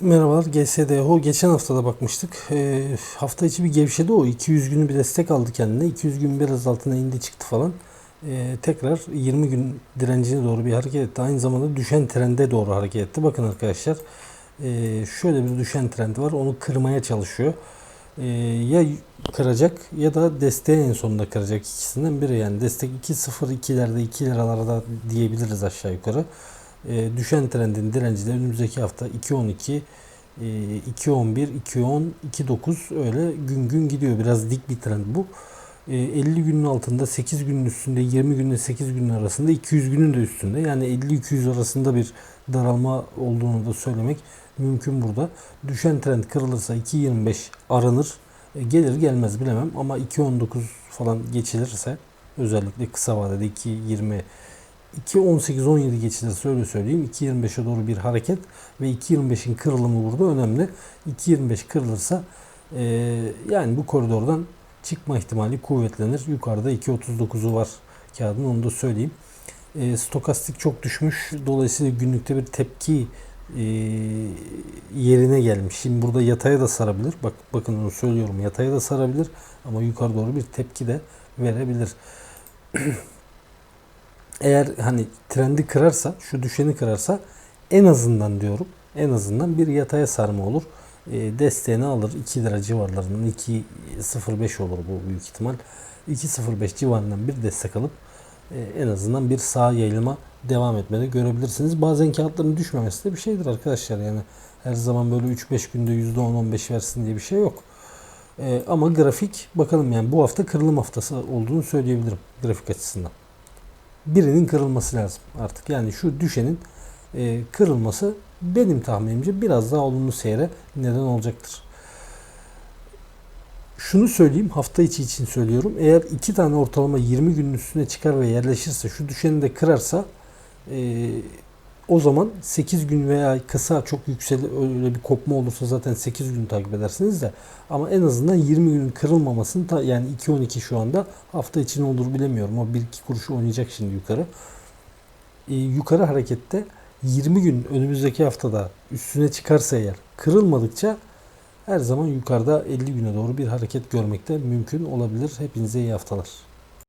Merhabalar GSDO. Geçen hafta da bakmıştık. Ee, hafta içi bir gevşedi o. 200 günü bir destek aldı kendine. 200 gün biraz altına indi çıktı falan. Ee, tekrar 20 gün direncine doğru bir hareket etti. Aynı zamanda düşen trende doğru hareket etti. Bakın arkadaşlar. ee, şöyle bir düşen trend var. Onu kırmaya çalışıyor. Ee, ya kıracak ya da desteği en sonunda kıracak ikisinden biri. Yani destek 2.02'lerde 2 liralarda diyebiliriz aşağı yukarı. Ee, düşen trendin direnci de önümüzdeki hafta 2.12 e, 2.11 2.10 2.9 öyle gün gün gidiyor. Biraz dik bir trend bu. Ee, 50 günün altında 8 günün üstünde 20 günle 8 günün arasında 200 günün de üstünde. Yani 50-200 arasında bir daralma olduğunu da söylemek mümkün burada. Düşen trend kırılırsa 2.25 aranır. E, gelir gelmez bilemem ama 2.19 falan geçilirse özellikle kısa vadede 2.20 2.18-17 geçilirse öyle söyleyeyim. 2.25'e doğru bir hareket ve 2.25'in kırılımı burada önemli. 2.25 kırılırsa e, yani bu koridordan çıkma ihtimali kuvvetlenir. Yukarıda 2.39'u var kağıdın onu da söyleyeyim. E, stokastik çok düşmüş. Dolayısıyla günlükte bir tepki e, yerine gelmiş. Şimdi burada yataya da sarabilir. Bak bakın onu söylüyorum. Yataya da sarabilir ama yukarı doğru bir tepki de verebilir. Eğer hani trendi kırarsa, şu düşeni kırarsa en azından diyorum en azından bir yataya sarma olur. E, desteğini alır. 2 lira civarlarından 2.05 olur bu büyük ihtimal. 2.05 civarından bir destek alıp e, en azından bir sağ yayılma devam etmede görebilirsiniz. Bazen kağıtların düşmemesi de bir şeydir arkadaşlar. Yani her zaman böyle 3-5 günde %10-15 versin diye bir şey yok. E, ama grafik bakalım yani bu hafta kırılım haftası olduğunu söyleyebilirim grafik açısından. Birinin kırılması lazım artık. Yani şu düşenin e, kırılması benim tahminimce biraz daha olumlu seyre neden olacaktır. Şunu söyleyeyim hafta içi için söylüyorum. Eğer iki tane ortalama 20 günün üstüne çıkar ve yerleşirse şu düşeni de kırarsa e, o zaman 8 gün veya kısa çok yüksel öyle bir kopma olursa zaten 8 gün takip edersiniz de ama en azından 20 günün kırılmamasını ta, yani 2-12 şu anda hafta için olur bilemiyorum. O 1-2 kuruş oynayacak şimdi yukarı. Ee, yukarı harekette 20 gün önümüzdeki haftada üstüne çıkarsa eğer kırılmadıkça her zaman yukarıda 50 güne doğru bir hareket görmekte mümkün olabilir. Hepinize iyi haftalar.